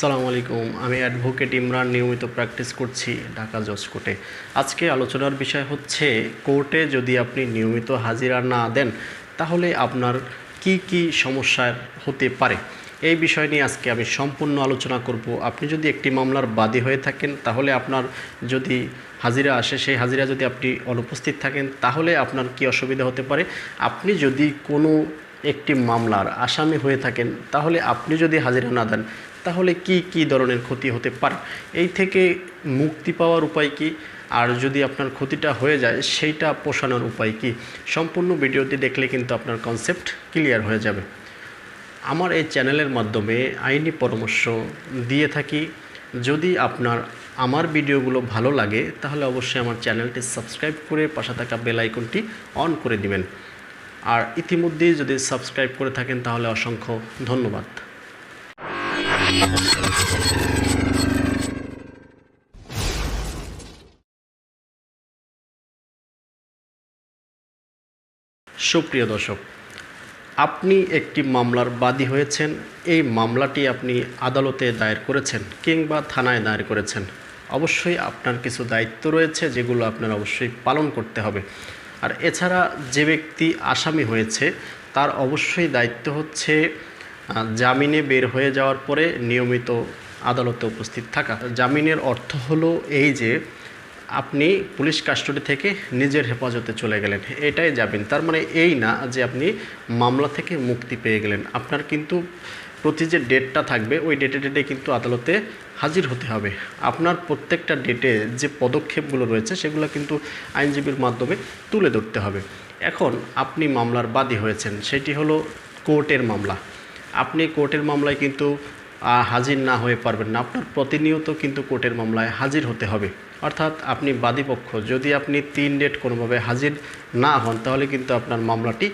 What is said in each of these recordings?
সালামু আলাইকুম। আমি অ্যাডভোকেট ইমরান, নিয়মিত প্র্যাকটিস করছি ঢাকা জজ কোর্টে। আজকে আলোচনার বিষয় হচ্ছে, কোর্টে যদি আপনি নিয়মিত হাজিরা না দেন, তাহলে আপনার কি কি সমস্যার হতে পারে? এই বিষয় নিয়ে আজকে আমি সম্পূর্ণ আলোচনা করব। আপনি যদি একটি মামলার বাদী হয়ে থাকেন, তাহলে আপনার যদি হাজিরা আসে, সেই হাজিরা যদি আপনি অনুপস্থিত থাকেন, তাহলে আপনার কি অসুবিধা হতে পারে? আপনি যদি কোনো একটি মামলার আসামি হয়ে থাকেন, তাহলে আপনি যদি হাজিরা না দেন তাহলে কি কি ধরনের ক্ষতি হতে পারে? এই থেকে মুক্তি পাওয়ার উপায় কি? আর যদি আপনার ক্ষতিটা হয়ে যায়, সেইটা পোষানোর উপায় কি? সম্পূর্ণ ভিডিওটি দেখলে কিন্তু আপনার কনসেপ্ট ক্লিয়ার হয়ে যাবে। আমার এই চ্যানেলের মাধ্যমে আইনি পরামর্শ দিয়ে থাকি। যদি আপনার, আমার ভিডিওগুলো ভালো লাগে, তাহলে অবশ্যই আমার চ্যানেলটি সাবস্ক্রাইব করে পাশে থাকা বেল আইকনটি অন করে দিবেন। আর ইতিমধ্যেই যদি সাবস্ক্রাইব করে থাকেন, তাহলে অসংখ্য ধন্যবাদ। সুপ্রিয় দর্শক, আপনি একটি মামলার বাদী হয়েছেন। এই মামলাটি আপনি আদালতে দায়ের করেছেন কিংবা থানায় দায়ের করেছেন। অবশ্যই আপনার কিছু দায়িত্ব রয়েছে যেগুলো আপনার অবশ্যই পালন করতে হবে। আর এছাড়া যে ব্যক্তি আসামি হয়েছে, তার অবশ্যই দায়িত্ব হচ্ছে জামিনে বের হয়ে যাওয়ার পরে নিয়মিত আদালতে উপস্থিত থাকা। জামিনের অর্থ হলো এই যে, আপনি পুলিশ কাস্টডি থেকে নিজের হেফাজতে চলে গেলেন। এটাই জামিন তার মানে এই না যে, আপনি মামলা থেকে মুক্তি পেয়ে গেলেন। আপনার কিন্তু প্রতি যে ডেটটা থাকবে, ওই ডেটে ডেটে কিন্তু আদালতে হাজির হতে হবে। আপনার প্রত্যেকটা ডেটে যে পদক্ষেপগুলো রয়েছে, সেগুলো কিন্তু আইনজীবীর মাধ্যমে তুলে ধরতে হবে। এখন আপনি মামলার বাদী হয়েছেন, সেটি হলো কোর্টের মামলা। আপনি কোর্টের মামলায় কিন্তু হাজির না হয়ে পারবেন না। আপনার প্রতিনিয়ত কিন্তু কোর্টের মামলায় হাজির হতে হবে। অর্থাৎ আপনি বাদীপক্ষ, যদি আপনি তিন ডেট কোনোভাবে হাজির না হন, তাহলে কিন্তু আপনার মামলাটি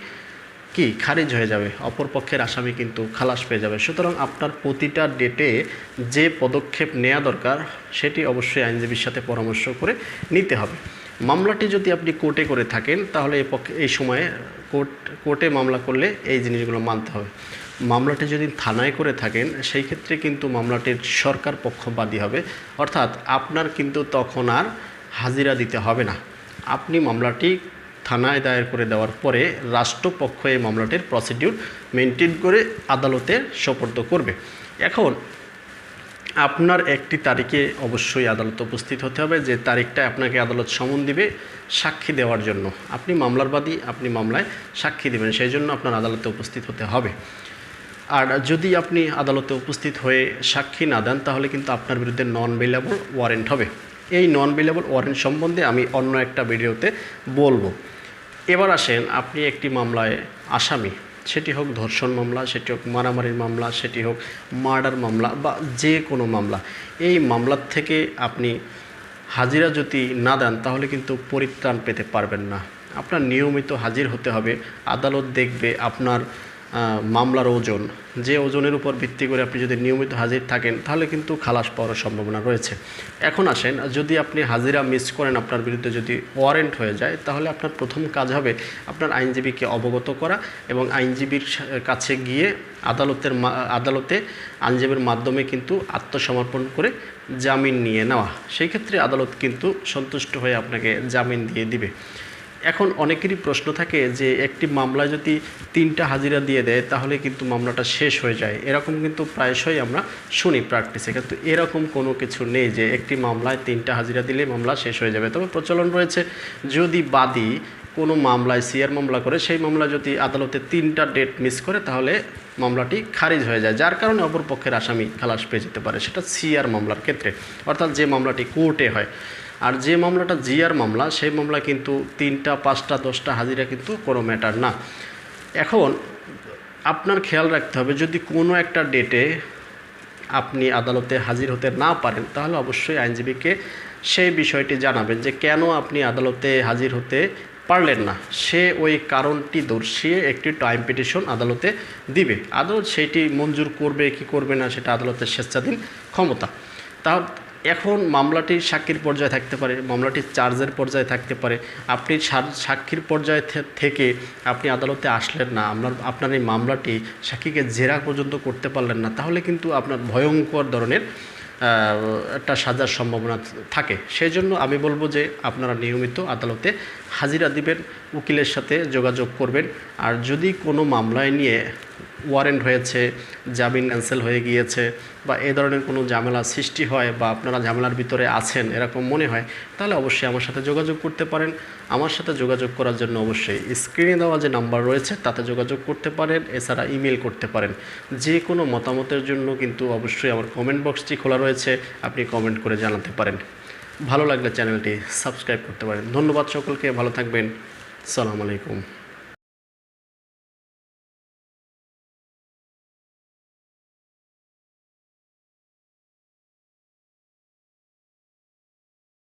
কি? খারিজ হয়ে যাবে। অপর পক্ষের আসামি কিন্তু খালাস পেয়ে যাবে। সুতরাং আপনার প্রতিটা ডেটে যে পদক্ষেপ নেওয়া দরকার, সেটি অবশ্যই আইনজীবীর সাথে পরামর্শ করে নিতে হবে। মামলাটি যদি আপনি কোর্টে করে থাকেন, তাহলে এই পক্ষে, এই সময়ে কোর্ট, কোর্টে মামলা করলে এই জিনিসগুলো মানতে হবে। মামলাটি যদি থানায় করে থাকেন, সেই ক্ষেত্রে কিন্তু মামলাটির সরকার পক্ষবাদী হবে। অর্থাৎ আপনার কিন্তু তখন আর হাজিরা দিতে হবে না। আপনি মামলাটি থানায় দায়ের করে দেওয়ার পরে রাষ্ট্রপক্ষ এই মামলাটির প্রসিডিউর মেনটেন করে আদালতে সোপর্দ করবে। এখন, আপনার একটি তারিখে অবশ্যই আদালতে উপস্থিত হতে হবে যে তারিখটা আপনাকে আদালত সমন দিবে সাক্ষী দেওয়ার জন্য। আপনি মামলার বাদী, আপনি মামলায় সাক্ষী দেবেন, সেই জন্য আপনার আদালতে উপস্থিত হতে হবে। আর যদি আপনি আদালতে উপস্থিত হয়ে সাক্ষী না দেন, তাহলে কিন্তু আপনার বিরুদ্ধে নন বেলেবল ওয়ারেন্ট হবে। এই নন বেলেবল ওয়ারেন্ট সম্বন্ধে আমি অন্য একটা ভিডিওতে বলব। এবার আসেন আপনি একটি মামলায় আসামি। সেটি হোক ধর্ষণ মামলা, সেটি হোক মারামারির মামলা, সেটি হোক মার্ডার মামলা বা যে কোনো মামলা। এই মামলার থেকে আপনি হাজিরা যদি না দেন, তাহলে কিন্তু পরিত্রাণ পেতে পারবেন না। আপনার নিয়মিত হাজির হতে হবে। আদালত দেখবে আপনার মামলার ওজন। যে ওজনের উপর ভিত্তি করে আপনি যদি নিয়মিত হাজির থাকেন, তাহলে কিন্তু খালাস পাওয়ার সম্ভাবনা রয়েছে। এখন আসেন, যদি আপনি হাজিরা মিস করেন আপনার বিরুদ্ধে যদি ওয়ারেন্ট হয়ে যায়, তাহলে আপনার প্রথম কাজ হবে আপনার আইনজীবীকে অবগত করা এবং আইনজীবীর কাছে গিয়ে আদালতের আদালতে আইনজীবীর মাধ্যমে কিন্তু আত্মসমর্পণ করে জামিন নিয়ে নেওয়া। সেই ক্ষেত্রে আদালত কিন্তু সন্তুষ্ট হয়ে আপনাকে জামিন দিয়ে দিবে। এখন অনেকেরই প্রশ্ন থাকে যে একটি মামলায় যদি তিনটা হাজিরা দিয়ে দেয়, তাহলে কিন্তু মামলাটা শেষ হয়ে যায়। এরকম কিন্তু প্রায়শই আমরা শুনি প্র্যাকটিসে কিন্তু এরকম কোনো কিছু নেই যে একটি মামলায় তিনটা হাজিরা দিলে মামলা শেষ হয়ে যাবে। তবে প্রচলন রয়েছে, যদি বাদী কোনো মামলায় সিআর মামলা করে, সেই মামলা যদি আদালতে তিনটা ডেট মিস করে, তাহলে মামলাটি খারিজ হয়ে যায়। যার কারণে অপর পক্ষের আসামি খালাস পেয়ে যেতে পারে। সেটা সিআর মামলার ক্ষেত্রে। অর্থাৎ যে মামলাটি কোর্টে হয়। আর যে মামলাটা জিআর মামলা, সেই মামলা কিন্তু তিনটা, পাঁচটা, দশটা হাজিরা কিন্তু কোনো ম্যাটার না। এখন আপনার খেয়াল রাখতে হবে, যদি কোনো একটা ডেটে আপনি আদালতে হাজির হতে না পারেন, তাহলে অবশ্যই আইনজীবীকে সেই বিষয়টি জানাবেন যে কেন আপনি আদালতে হাজির হতে পারলেন না। সে ওই কারণটি দর্শিয়ে একটি টাইম পিটিশন আদালতে দিবে। আদালত সেইটি মঞ্জুর করবে, কি করবে না, সেটা আদালতের স্বেচ্ছাধীন ক্ষমতা। তা এখন মামলাটি সাক্ষীর পর্যায়ে থাকতে পারে মামলাটি চার্জের পর্যায়ে থাকতে পারে। আপনি সাক্ষীর পর্যায়ে থেকে আপনি আদালতে আসলেন না, আপনার আপনার এই মামলাটি সাক্ষীকে জেরা পর্যন্ত করতে পারলেন না, তাহলে কিন্তু আপনার ভয়ঙ্কর ধরনের একটা সাজার সম্ভাবনা থাকে। সেই জন্য আমি বলব যে আপনারা নিয়মিত আদালতে হাজিরা দিবেন, উকিলের সাথে যোগাযোগ করবেন। আর যদি কোনো মামলায় নিয়ে ওয়ারেন্ট হয়েছে, জামিন ক্যান্সেল হয়ে গিয়েছে বা এ ধরনের কোনো ঝামেলা সৃষ্টি হয় বা আপনারা ঝামেলার ভিতরে আছেন এরকম মনে হয়, তাহলে অবশ্যই আমার সাথে যোগাযোগ করতে পারেন। আমার সাথে যোগাযোগ করার জন্য অবশ্যই স্ক্রিনে দেওয়া যে নাম্বার রয়েছে, তাতে যোগাযোগ করতে পারেন, এছাড়া ইমেল করতে পারেন। যে কোনো মতামতের জন্য কিন্তু অবশ্যই আমার কমেন্ট বক্সটি খোলা রয়েছে, আপনি কমেন্ট করে জানাতে পারেন। ভালো লাগলে চ্যানেলটি সাবস্ক্রাইব করতে পারেন। ধন্যবাদ সকলকে, ভালো থাকবেন। সালাম আলাইকুম।